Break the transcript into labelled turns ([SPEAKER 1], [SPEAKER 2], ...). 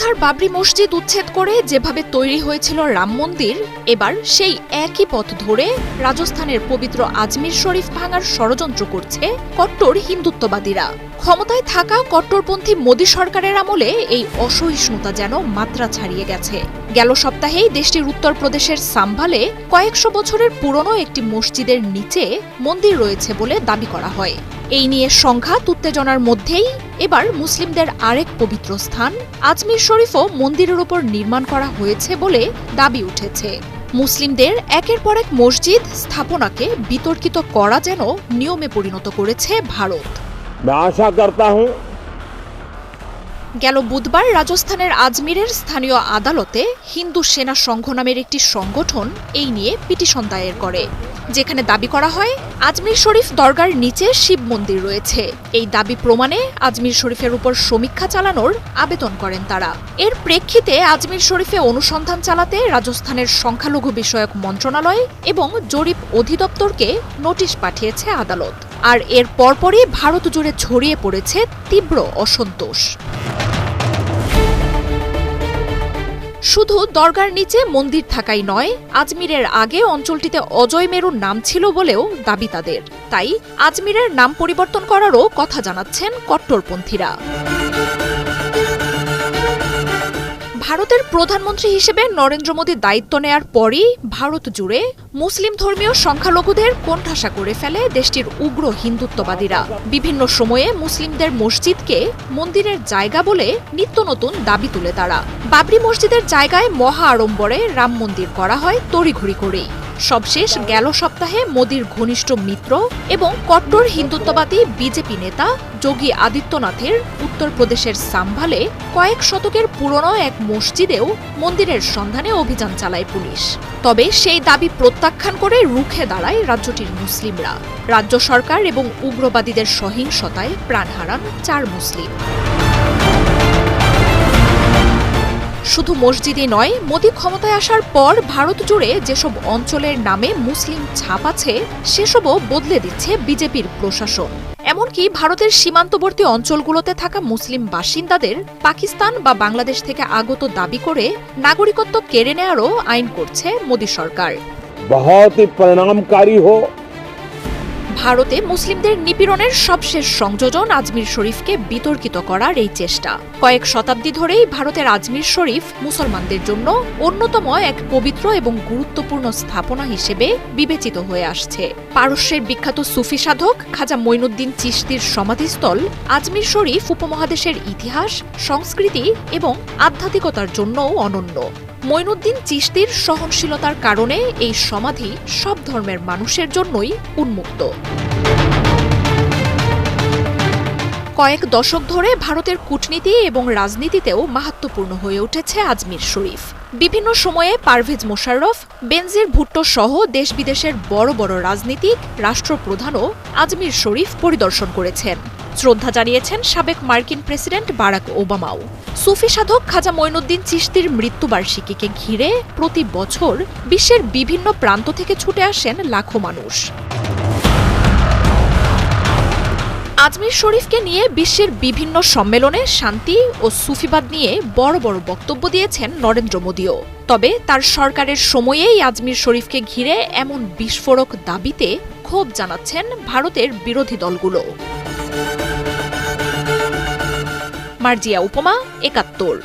[SPEAKER 1] অযোধ্যার বাবরি মসজিদ উচ্ছেদ করে যেভাবে তৈরি হয়েছিল রাম মন্দির, এবার সেই একই পথ ধরে রাজস্থানের পবিত্র আজমির শরীফ ভাঙার ষড়যন্ত্র করছে কট্টর হিন্দুত্ববাদীরা। ক্ষমতায় থাকা কট্টরপন্থী মোদী সরকারের আমলে এই অসহিষ্ণুতা যেন মাত্রা ছাড়িয়ে গেছে। গেল সপ্তাহেই দেশটির উত্তরপ্রদেশের সাম্ভালে কয়েকশো বছরের পুরনো একটি মসজিদের নিচে মন্দির রয়েছে বলে দাবি করা হয়। এই নিয়ে সংঘাত উত্তেজনার মধ্যেই এবার মুসলিমদের আরেক পবিত্র স্থান, আজমির শরীফও মন্দিরের ওপর নির্মাণ করা হয়েছে বলে দাবি উঠেছে। মুসলিমদের একের পর এক মসজিদ স্থাপনাকে বিতর্কিত করা যেন নিয়মে পরিণত করেছে ভারত।
[SPEAKER 2] আশা
[SPEAKER 1] গেল বুধবার রাজস্থানের আজমিরের স্থানীয় আদালতে হিন্দু সেনা সংঘ নামের একটি সংগঠন এই নিয়ে পিটিশন দায়ের করে। যেখানে দাবি করা হয়, আজমির শরীফ দরগার নিচে শিব মন্দির রয়েছে। এই দাবি প্রমাণে আজমির শরীফের উপর সমীক্ষা চালানোর আবেদন করেন তারা। এর প্রেক্ষিতে আজমির শরীফে অনুসন্ধান চালাতে রাজস্থানের সংখ্যালঘু বিষয়ক মন্ত্রণালয় এবং জরিপ অধিদপ্তরকে নোটিশ পাঠিয়েছে আদালত। আর এর পরপরই ভারত জুড়ে ছড়িয়ে পড়েছে তীব্র অসন্তোষ। শুধু দরগার নিচে মন্দির থাকাই নয়, আজমিরের আগে অঞ্চলটিতে অজয় মেরুর নাম ছিল বলেও দাবি তাদের। তাই আজমিরের নাম পরিবর্তন করারও কথা জানাচ্ছেন কট্টরপন্থীরা। ভারতের প্রধানমন্ত্রী হিসেবে নরেন্দ্র মোদী দায়িত্ব নেয়ার পরই ভারত জুড়ে মুসলিম ধর্মীয় সংখ্যালঘুদের কোণঠাসা করে ফেলে দেশটির উগ্র হিন্দুত্ববাদীরা। বিভিন্ন সময়ে মুসলিমদের মসজিদকে মন্দিরের জায়গা বলে নিত্য নতুন দাবি তুলে তারা। বাবরি মসজিদের জায়গায় মহা আড়ম্বরে রাম মন্দির করা হয় তড়িঘড়ি করেই। সবশেষ গেল সপ্তাহে মোদীর ঘনিষ্ঠ মিত্র এবং কট্টর হিন্দুত্ববাদী বিজেপি নেতা যোগী আদিত্যনাথের উত্তরপ্রদেশের সাম্ভালে কয়েক শতকের পুরনো এক মসজিদেও মন্দিরের সন্ধানে অভিযান চালায় পুলিশ। তবে সেই দাবি প্রত্যাখ্যান করে রুখে দাঁড়ায় রাজ্যটির মুসলিমরা। রাজ্য সরকার এবং উগ্রবাদীদের সহিংসতায় প্রাণ হারান চার মুসলিম। শুধু মসজিদই নয়, মোদি ক্ষমতায় আসার পর ভারত জুড়ে যেসব অঞ্চলের নামে মুসলিম ছাপ আছে, সেসবও বদলে দিচ্ছে বিজেপির প্রশাসন। এমনকি ভারতের সীমান্তবর্তী অঞ্চলগুলোতে থাকা মুসলিম বাসিন্দাদের পাকিস্তান বা বাংলাদেশ থেকে আগত দাবি করে নাগরিকত্ব কেড়ে নেওয়ারও আইন করছে মোদী সরকার।
[SPEAKER 2] বহুত পরিণামকারী হো
[SPEAKER 1] ভারতে মুসলিমদের নিপীড়নের সবশেষ সংযোজন আজমির শরীফকে বিতর্কিত করার এই চেষ্টা। কয়েক শতাব্দী ধরেই ভারতের আজমির শরীফ মুসলমানদের জন্য অন্যতম এক পবিত্র এবং গুরুত্বপূর্ণ স্থাপনা হিসেবে বিবেচিত হয়ে আসছে। পারস্যের বিখ্যাত সুফি সাধক খাজা মঈনুদ্দিন চিশতির সমাধিস্থল আজমির শরীফ উপমহাদেশের ইতিহাস, সংস্কৃতি এবং আধ্যাত্মিকতার জন্যও অনন্য। মঈনুদ্দিন চিস্তির সহনশীলতার কারণে এই সমাধি সব ধর্মের মানুষের জন্যই উন্মুক্ত। কয়েক দশক ধরে ভারতের কূটনীতি এবং রাজনীতিতেও মাহাত্মপূর্ণ হয়ে উঠেছে আজমির শরীফ। বিভিন্ন সময়ে পারভেজ মোশাররফ, বেনজির ভুট্টো সহ দেশ বিদেশের বড় বড় রাজনীতিক, রাষ্ট্রপ্রধানও আজমির শরীফ পরিদর্শন করেছেন। শ্রদ্ধা জানিয়েছেন সাবেক মার্কিন প্রেসিডেন্ট বারাক ওবামাও। সুফি সাধক খাজা মঈনুদ্দিন চিশতির মৃত্যুবার্ষিকীকে ঘিরে প্রতি বছর বিশ্বের বিভিন্ন প্রান্ত থেকে ছুটে আসেন লাখো মানুষ। আজমির শরীফকে নিয়ে বিশ্বের বিভিন্ন সম্মেলনে শান্তি ও সুফিবাদ নিয়ে বড় বড় বক্তব্য দিয়েছেন নরেন্দ্র মোদীও। তবে তার সরকারের সময়েই আজমির শরীফকে ঘিরে এমন বিস্ফোরক দাবিতে ক্ষোভ জানাচ্ছেন ভারতের বিরোধী দলগুলো। মার্জিয়া উপমা, একাত্তর।